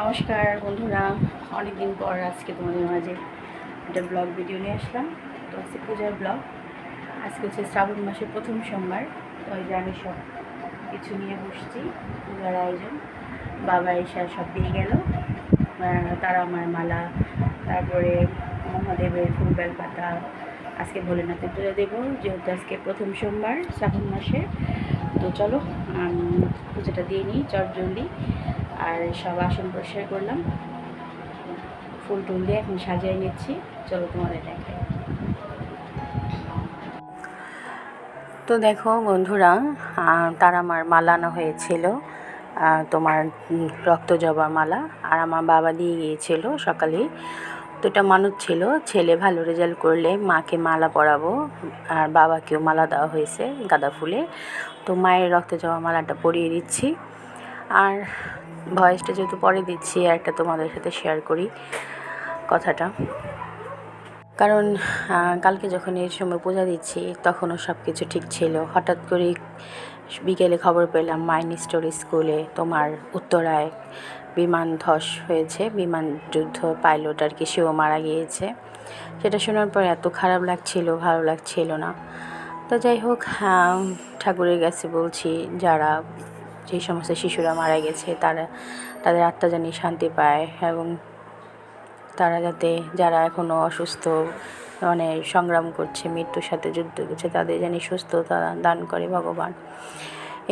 নমস্কার বন্ধুরা, অনেকদিন পর আজকে তোমাদের মাঝে একটা ব্লগ ভিডিও নিয়ে আসলাম। তো আজকে পূজার ব্লগ আজকে হচ্ছে শ্রাবণ মাসের প্রথম সোমবার, তো ওই যে আমি সব কিছু নিয়ে বসছি, পূজার আয়োজন। বাবা এসে সব দিয়ে গেল। তারা আমার মালা, তারপরে মহাদেবের ফুল, বেলপাতা, আজকে ভোলেনাথের পূজা দেবো, যেহেতু আজকে প্রথম সোমবার শ্রাবণ মাসে। তো চলো পুজোটা দিয়ে নিই চটজলদি আর সব আসন পরিষ্কার করলাম। ফুল টুল দিয়ে এখন সাজিয়ে নিচ্ছি। চলো তোমাদের দেখাই। তো দেখো বন্ধুরা তার আমার মালানো হয়েছিল তোমার রক্ত জবা মালা, আর আমার বাবা দিয়ে গিয়েছিল সকালেই তো এটা মানুষ ছিল, ছেলে ভালো রেজাল্ট করলে মাকে মালা পরাবো, আর বাবাকেও মালা দেওয়া হয়েছে গাঁদা ফুলে। তো মায়ের রক্ত জবা মালাটা পরিয়ে দিচ্ছি। আর ভয়েসটা যেহেতু পরে দিচ্ছি একটা তোমাদের সাথে শেয়ার করি কথাটা। কারণ কালকে যখন এই সময় পূজা দিচ্ছি, তখনও সব কিছু ঠিক ছিল। হঠাৎ করে বিকেলে খবর পেলাম, মাইন স্টোরি স্কুলে তোমার উত্তরায় বিমান ধস হয়েছে, বিমান যুদ্ধ পাইলট আর কি, সেও মারা গিয়েছে। সেটা শোনার পর এত খারাপ লাগছিল, ভালো লাগছিল না। তো যাই হোক ঠাকুরের কাছে বলছি, যারা যে সমস্ত শিশুরা মারা গেছে তারা তাদের আত্মা জানি শান্তি পায় এবং তারা যাতে যারা এখনও অসুস্থ মানে সংগ্রাম করছে মৃত্যুর সাথে যুদ্ধ করছে তাদের জানি সুস্থতা দান করে ভগবান।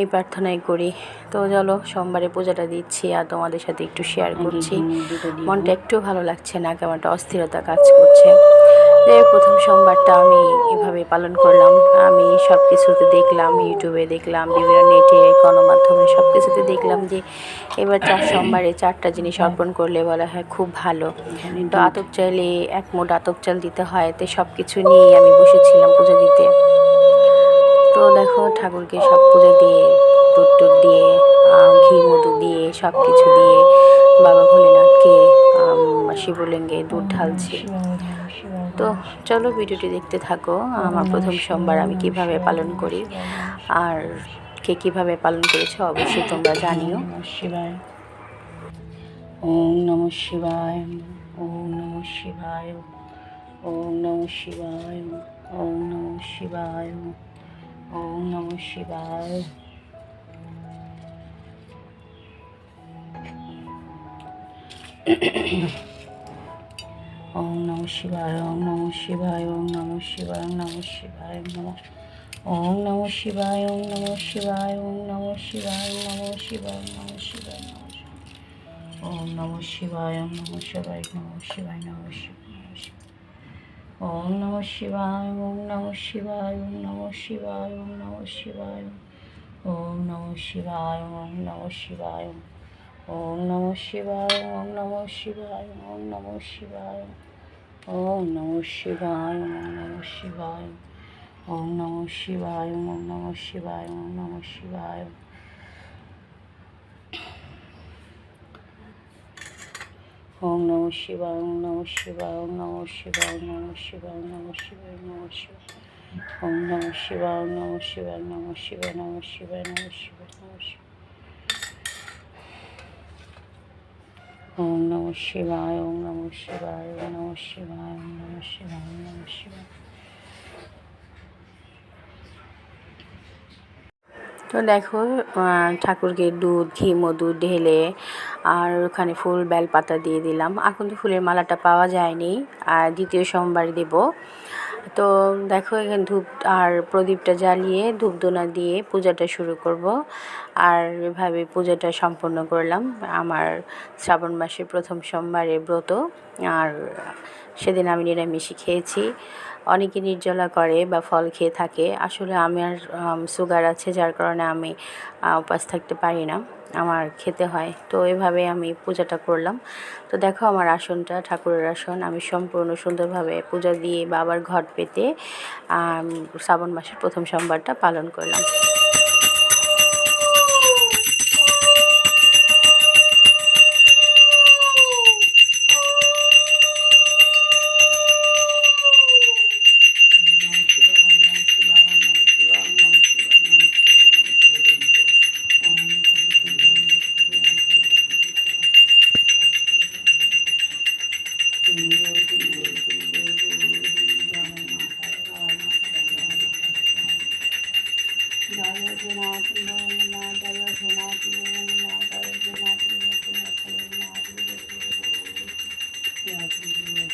এই প্রার্থনাই করি। তো চলো সোমবারে পূজাটা দিচ্ছি আর তোমাদের সাথে একটু শেয়ার করছি। মনটা একটু ভালো লাগছে না কেমন একটা অস্থিরতা কাজ করছে। প্রথম সোমবারটা আমি এভাবে পালন করলাম। আমি সব কিছুতে দেখলাম, ইউটিউবে দেখলাম, বিভিন্ন নেটে, গণমাধ্যমে সব কিছুতে দেখলাম যে এবার চার সোমবারে চারটা জিনিস অর্পণ করলে বলা হয় খুব ভালো। তো আতপ চাইলে এক মোট আতপ চাল দিতে হয়, তো সব কিছু নিয়েই আমি বসেছিলাম পুজো দিতে। তো দেখো, ঠাকুরকে সব পুজো দিয়ে, দুধ টুধ দিয়ে ঘি, মধু দিয়ে সব কিছু দিয়ে বাবা ভোলেনাথকে শিবলিঙ্গে দুধ ঢালছি। তো চলো ভিডিওটি দেখতে থাকো, আমার প্রথম সোমবার আমি কীভাবে পালন করি আর কে কীভাবে পালন করেছে অবশ্যই তোমরা জানিও। ওম নম শিবায়, ওম নম শিবায়, ওম নম শিবায়, ওম নম শিবায়, ওম নম শিবায়। ওম নম শিবায় ওম নম শিবায় ওম নম শিবায় ওম নম শিবায় নম ওম নম শিবায় ওম নম শিবায় ওম নম শিবায় নম শিবায় নম শিবায় নম ওম নম শিবায় ওম নম শিবায় নম শিবায় নম শিবায় ওম নম শিবায় ওম নম শিবায় ওম নম শিবায় ওম নম শিবায় ওম নম শিবায় ওম নম শিবায় ওম নম শিবায় ওম নম শিবায় ওম নম শিবায় ওম নম শিবায় ওম নম শিবায় ওম নম শিবায় ওম নম শিবায় ওম নম শিবায় ওম নম শিবায় ওম নম শিবায় ওম নম শিবায় নম শিবায় নম শিবায় নম শিবায় ওম নম শিবায় নম শিবায় নম শিবায় নম শিবায় নম শিবায় নম শিবায় ওম নম শিবায়, ওম নম শিবায়, ওম নম শিবায়, ওম নম শিবায়, ওম নম শিবায়। তো দেখো ঠাকুরকে দুধ, ঘি, মধু ঢেলে আর ওখানে ফুল বেলপাতা দিয়ে দিলাম। এখন তো ফুলের মালাটা পাওয়া যায়নি। আর দ্বিতীয় সোমবার দেব। তো দেখো এখানে ধূপ আর প্রদীপটা জ্বালিয়ে ধূপধুনা দিয়ে পূজাটা শুরু করব। আর এভাবে পূজাটা সম্পন্ন করলাম। আমার শ্রাবণ মাসের প্রথম সোমবারের ব্রত। আর সেদিন আমি নিরামিষই খেয়েছি। অনেকে নির্জলা করে বা ফল খেয়ে থাকে। আসলে আমার সুগার আছে, যার কারণে আমি উপাস থাকতে পারি না। আমার খেতে হয়। তো এভাবে আমি পূজাটা করলাম। তো দেখো আমার আসনটা, ঠাকুরের আসন। আমি সম্পূর্ণ সুন্দরভাবে পূজা দিয়ে বাবার ঘট পেতে শ্রাবণ মাসের প্রথম সোমবারটা পালন করলাম। পেঁয়াজগুলো